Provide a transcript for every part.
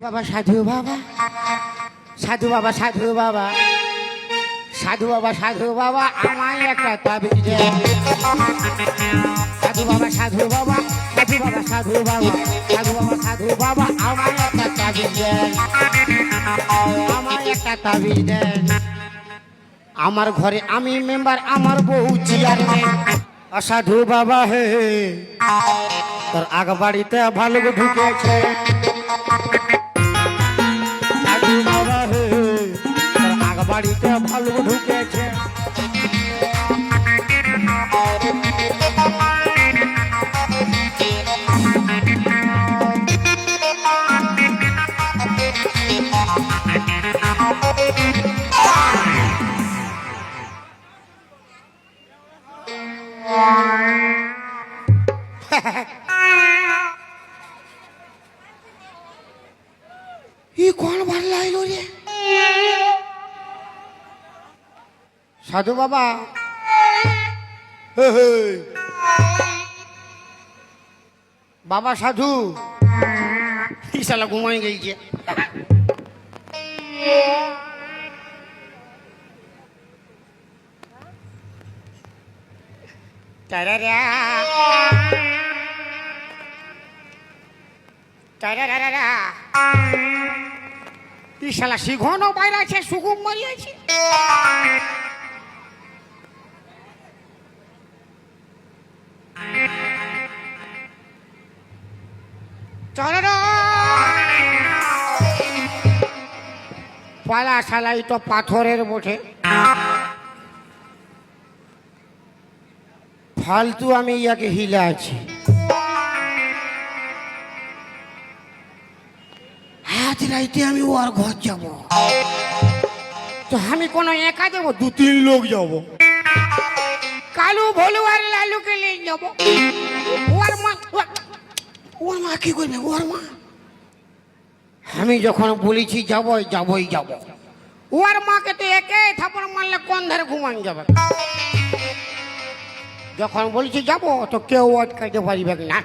বাবা সাধু বাবা সাধু বাবা সাধু বাবা সাধু বাবা সাধু বাবা আমায় একটা তাবিজ দেন সাধু বাবা সাধু বাবা সাধু বাবা সাধু বাবা সাধু বাবা সাধু বাবা আমায় একটা তাবিজ দেন আমায় একটা তাবিজ দেন আমার ঘরে আমি মেম্বার আমার বউ চেয়ারম্যান অসাধু বাবা হে তোর আগ বাড়িতে ভালো ঢুকেছে বাড়িতে ভালো ঢুকেছে। সাধু বাবা। বাবা সাধু। শালা ঘুমাই গেছে? শালা শিঘনও বাইরে আছে সুগুম মারিয়াছে? পালা শালাই তো পাথরের বটে। ফালতু আমি ইয়াকে হিলে আছি। আজ রাইতে আমি ওর ঘর যাব। তো আমি কোনো একা যাব? দু তিন লোক যাব। কালু ভলু আর লালুকে নিয়ে যাব। ওর মা কি করবে ওর মা আমি যখন বলেছি যাবই যাবই, যাব। ওর মাকে তো একে থাপড় মারলে কোন ধারে ঘুমান যাবে? যখন বলেছি যাব, তো কেউ আটকাইতে পারিবে না?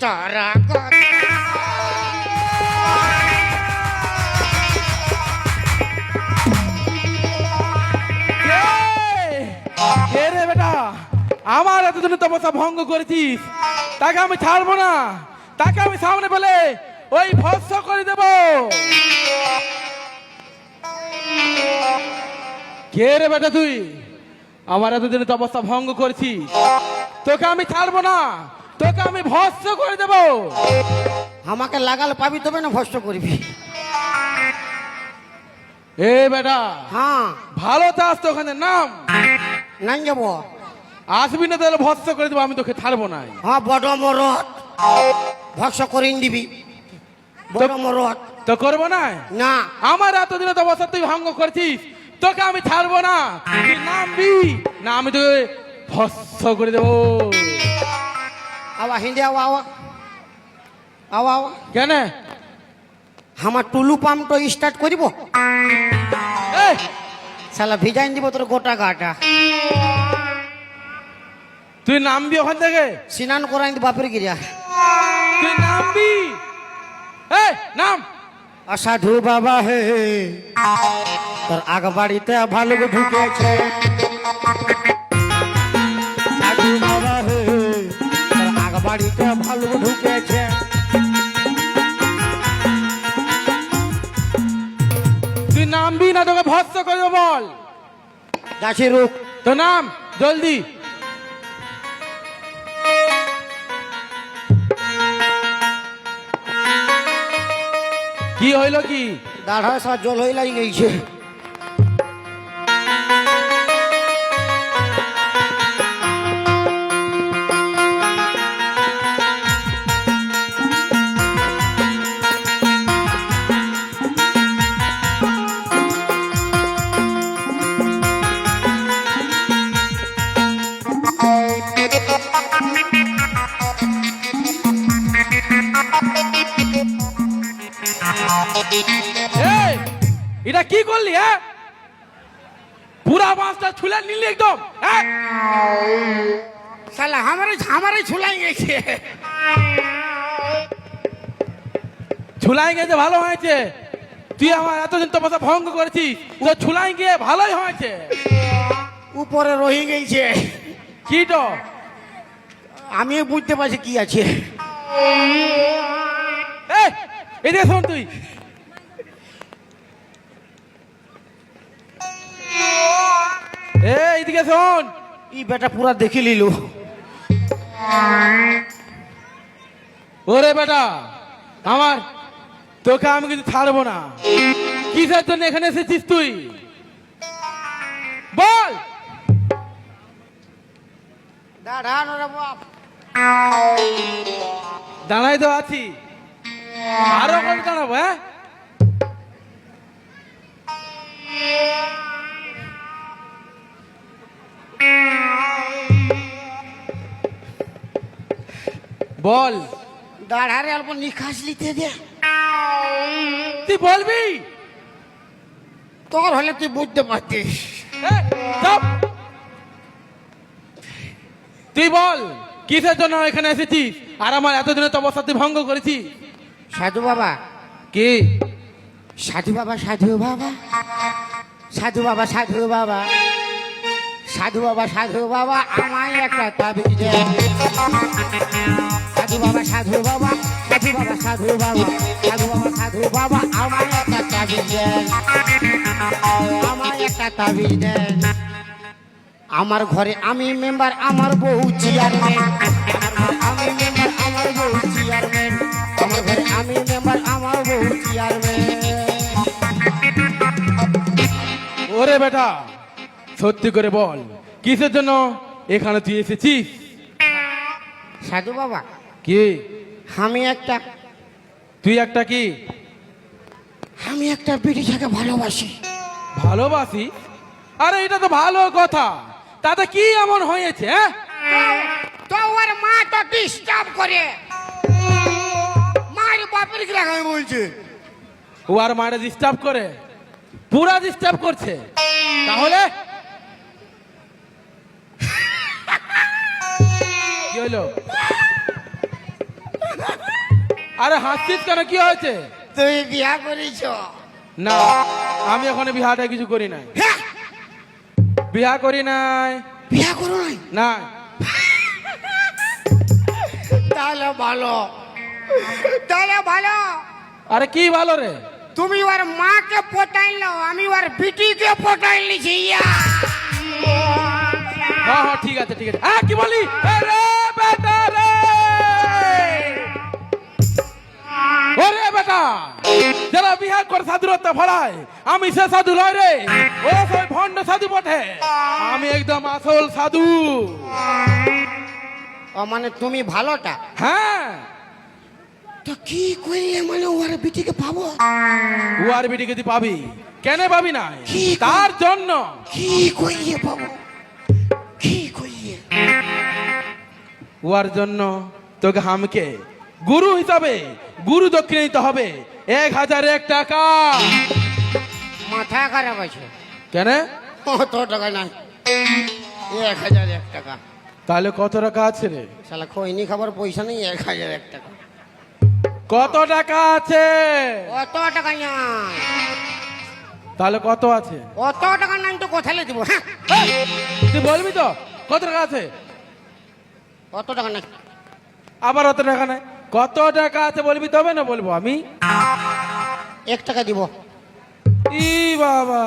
তারা কে? আমার এতদিন তপস্যা ভঙ্গ করেছিস। তাকে আমি ছাড়বো না। তাকে আমি সামনে পেলে ওই ভস্য করে দেব। কে রে বেটা তুই? আমার এতদিন তপস্যা ভঙ্গ করেছিস। তোকে আমি ছাড়বো না। তোকে আমি ভস্য করে দেব। আমাকে লাগাল পাবি তবে না ভস্ত করবি। এ বেটা হ্যাঁ। ভালো চাস তো ওখানে নাম? নাই যাব আসবি না তাহলে ভস্য করে দেবো আমি তোকে ছাড়বো না। হ্যাঁ বড় মরদ। ভস্ত করিন দিবি। বড় মরদ। তো করব না? না। আমার এতদিনে তো অবস্থা তুই ভঙ্গ করছিস তোকে আমি ছাড়বো না। নামবি না আমি তোকে ভস্য করে দেবো। আওয়া হিন্দি আওয়া আওয়া। আওয়া আওয়া। কেন? আমার টুলু পাম্পটা স্টার্ট করিব? শালা ভিজাইন দিব তোর গোটা গাটা। তুই নামবি ওখান থেকে? স্নান করাই বাপের গিরিয়া। তুই নামবি? এই নাম। অসাধু বাবা হে তোর আগ বাড়িতে ভালো ঢুকেছে। সাধু বাবা হে তোর আগ বাড়িতে ভালো ঢুকেছে। তুই নামবি না তোকে ভস্য করে বল। যাচ্ছি রুক। তো নাম জলদি। কি হইল কি? দাঢ়া সার জল লাগি গেছে এটা কি করলি হ্যাঁ? পুরা বাঁশটা ছুলে নিলি একদম হ্যাঁ? শালা আমারে আমারে ছুলাই গেছে। ছুলাই গেছে ভালো হয়েছে। তুই আমার এতদিন তপস্যা ভঙ্গ করেছিস তো ছুলাই গিয়ে ভালোই হয়েছে। উপরে রহি গেছে। কি তো? আমিও বুঝতে পারছি কি আছে। এই, এদিকে শোন তুই। শোন ই বেটা পুরা দেখে লিল ওরে বেটা আমার তোকে আমি কিন্তু ছাড়বো না। কিসের জন্য এখানে এসেছিস তুই? বল। দাঁড়াই তো আছি। আরও কত দাঁড়াবো হ্যাঁ? বল। দাঁড়ারে অল্প নিখাস লিতে দে। তুই বলবি? তোর হলে তুই বুঝতে পারতিস। তুই বল কিসের জন্য এখানে এসেছিস? আর আমার এতদিনের তপস্যা তুই ভঙ্গ করেছিস? সাধু বাবা। কি? সাধু বাবা সাধু বাবা। সাধু বাবা সাধু বাবা। সাধু বাবা সাধু বাবা, আমায় একটা তাবিজ দে। সাধু বাবা সাধু বাবা সাধু বাবা সাধু বাবা সাধু বাবা সাধু বাবা, আমায় একটা তাবিজ দেন আমায় একটা তাবিজ দেন আমার ঘরে আমি মেম্বার, আমার বউ চেয়ারম্যান। আমি মেম্বার, আমার বউ চেয়ারম্যান। আমার ঘরে আমি মেম্বার, আমার বউ চেয়ারম্যান। ওরে বেটা সত্যি করে বল। কিসের জন্য? এখানে তুই এসেছিস। সাধু বাবা। কি? আমি একটা তুই একটা কি? আমি একটা বিড়িটাকে ভালোবাসি। ভালোবাসি? আরে এটা তো ভালো কথা। তাতে কি এমন হয়েছে হ্যাঁ? তো ওর মা তো ডিস্টার্ব করে। মার বাপের কি রাখা বলছে? ও আর মায়েরা ডিস্টার্ব করে। পুরা ডিস্টার্ব করছে। তাহলে? হলো আরে হাসছিস কেন? কি হয়েছে? তুই বিয়া করিস না আমি ওখানে বিহাটা কিছু করি নাই। বিহা করি নাই। বিয়া করো নাই? না তাহলে ভালো। তাহলে ভালো। আরে কি ভালো রে? তুমি ওর মাকে পটাইলো আমি ওর বিটিকে হ্যাঁ হ্যাঁ ঠিক আছে ঠিক আছে। হ্যাঁ কি বলি ওরে বেটা যারা বিহার করে সাধুরত্ব ফলায় আমি সে সাধু নয় রে ও সব ভণ্ড সাধু বটে। আমি একদম আসল সাধু। ও মানে তুমি ভালোটা? হ্যাঁ। তো কি করলে মানে ওর বিটিকে পাবো? ও আর বিটিকে তুই পাবি? কেন পাবি না? কি? তার জন্য। কি করিয়ে পাবো? কি করিয়ে ওর জন্য তোকে হামকে গুরু হিসাবে গুরু দক্ষিণে দিতে হবে। এক হাজার এক টাকা। মাথা খারাপ আছে। কেন? অত টাকা নাই। এক হাজার এক টাকা। তাহলে কত টাকা আছে রে? শালা খৈনি খাবার পয়সা নেই এক হাজার এক টাকা। কত টাকা আছে? অত টাকা নাই। তাহলে কত আছে? অত টাকা নাই তো কোথায় দিব হ্যাঁ? তুই বলবি তো কত টাকা আছে? অত টাকা নাই। আবার অত টাকা নাই। কত টাকা আছে বলবি তবে না বলব আমি? এক টাকা দিব। ই বাবা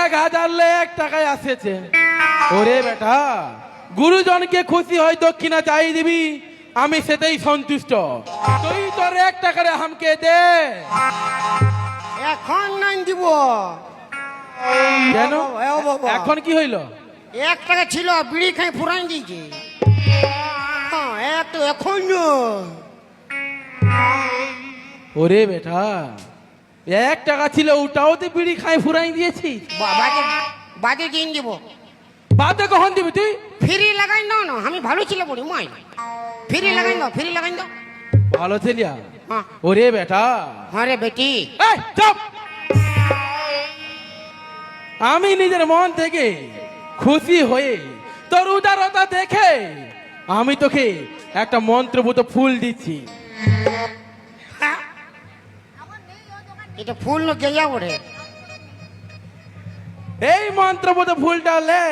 এক হাজার লে এক টাকায় আসেছে। ওরে বেটা গুরুজনকে খুশি হয় দক্ষিণা চাই দিবি আমি সেটাই সন্তুষ্ট। তুই তোর এক টাকারে হামকে দে। এখন নাই দিব। কেন? এখন কি হইল? এক টাকা ছিল বিড়ি খাই ফুরাই দিয়েছে। এত এখন ওরে বেটা এক টাকা ছিল ওটাও তো বিড়ি খাই ফুরাই দিয়েছি। বাজে বাজে দিন দিব। বাদে কখন দিবি তুই? ফ্রি লাগাই দাও না আমি ভালো ছিল বলি মাই। ফ্রি লাগাই দাও ফ্রি লাগাই দাও ভালো ছেলিয়া হ্যাঁ। ওরে বেটা। হ্যাঁ রে বেটি। এই, চুপ! আমি নিজের মন থেকে খুশি হয়ে তোর উদারতা দেখে আমি তোকে একটা মন্ত্রভূত ফুল দিচ্ছি? এটা ফুল না গেয়া ওঠে এই মন্ত্রভূত ফুলটা লে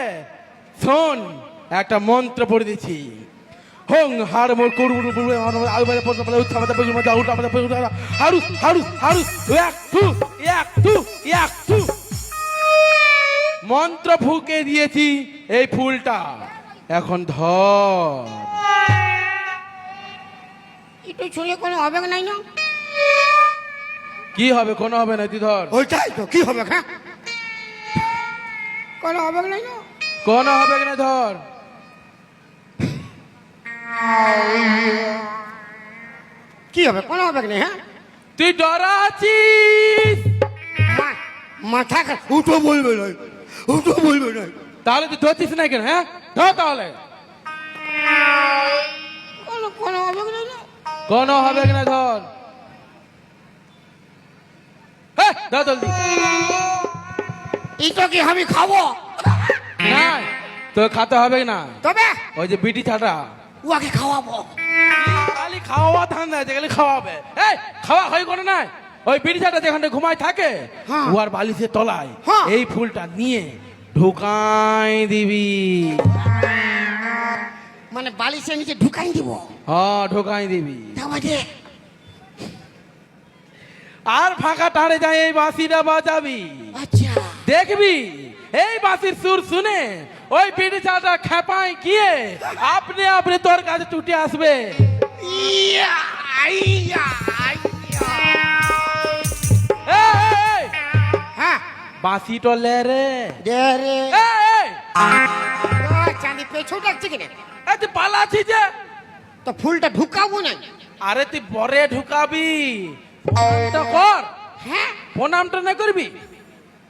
শোন একটা মন্ত্র পড়ে দিচ্ছি। হং হার মোর করু আলু বাজা পড়তে পারে উৎসা মাথা পেছু মাথা উল্টা মাথা পেছু হারু হারু হারু এক টু এক টু এক টু মন্ত্র ফুকে দিয়েছি এই ফুলটা। এখন ধর। এটা চলে কোনো হবে নাই না কি হবে কোনো হবে না তুই ধর ওইটাই তো কি হবে হ্যাঁ? কোনো হবে নাই না কোনো হবে না ধর কি হবে কোনো হবে না হ্যাঁ? তুই ডরা আছিস? মা- মাথা খা- উঠো বলবে না উঠো বলবে না তাহলে তুই ধরছিস না কেন হ্যাঁ? ধর তাহলে। কোনো হবে না কি আমি খাব? না খাতে হবে না? তবে? ওই যে বিটি ছাটা খাওয়াবো? খালি খাওয়া ধান্দা আছে খালি খাওয়াবে। এই খাওয়া হয় কোনো নাই ওই বিটি ছাটা যেখানে ঘুমায় থাকে হ্যাঁ। উয়ার বালিশের তলায় হ্যাঁ। এই ফুলটা নিয়ে ঢুকাই দিবি। মানে বালিশের নিচে ঢুকাই দিব। হ্যাঁ ঢুকাই দিবি। তারপরে আর ফাঁকা টাড়ে যায় এই বাঁশিটা বাজাবি। আচ্ছা। দেখবি এই বাঁশির সুর শুনে ওই বিড়ি চাটা খেপায় গিয়ে আপনি আপনি তোর কাছে ছুটে আসবে। ইয়া, হ্যাঁ। বাঁশি টলে রে। রে। চাঁদি পেছু ডাকছে কিনা? এই তুই পালাচ্ছি যে। তো ফুলটা ঢুকাবো না। আরে তুই বরে ঢুকাবি। প্রণামটা কর। হ্যাঁ। প্রণামটা না করবি?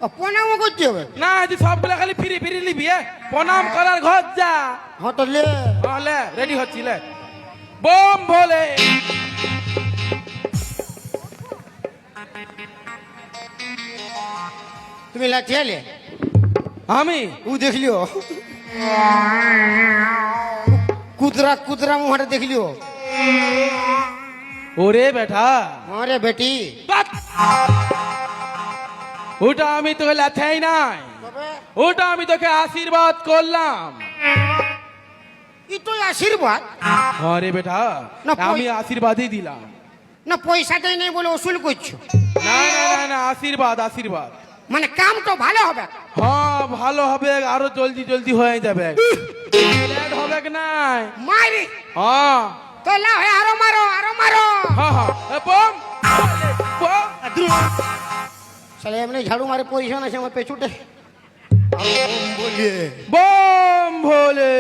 ও প্রণামও করতে হবে। না তুই সবগুলো খালি ফিরি ফিরি নিবি এ? প্রণাম করার ঘর যা। হ্যাঁ তো লে তাহলে রেডি হচ্ছি লে। বোম বলে। তুমি লাঠি এলে আমি? ও দেখলিও। কুদরা কুদরা মুহারে দেখলিও। ওরে বেটা। আরে বেটি! ওটা আমি তোকে লেথাই নাই। ওটা আমি তোকে আশীর্বাদ করলাম। ই তো আশীর্বাদ আরে বেটা না, পয়- আমি আশীর্বাদই দিলাম। না পয়সা দেয় নেই বলে ওসুল করছ? না না না না আশীর্বাদ আশীর্বাদ। মানে কাম তো ভালো হবে? হ্যাঁ ভালো হবে আরও জলদি জলদি হয়ে যাবে। কি নাই। মারি হ্যাঁ তো লাও হে আরও মারো আরও মারো। হ্যাঁ হ্যাঁ বম। বম। চলে এমনি ঝাড়ু মারে পজিশন আছে আমার পেছুটে বলিয়ে বম ভোলে।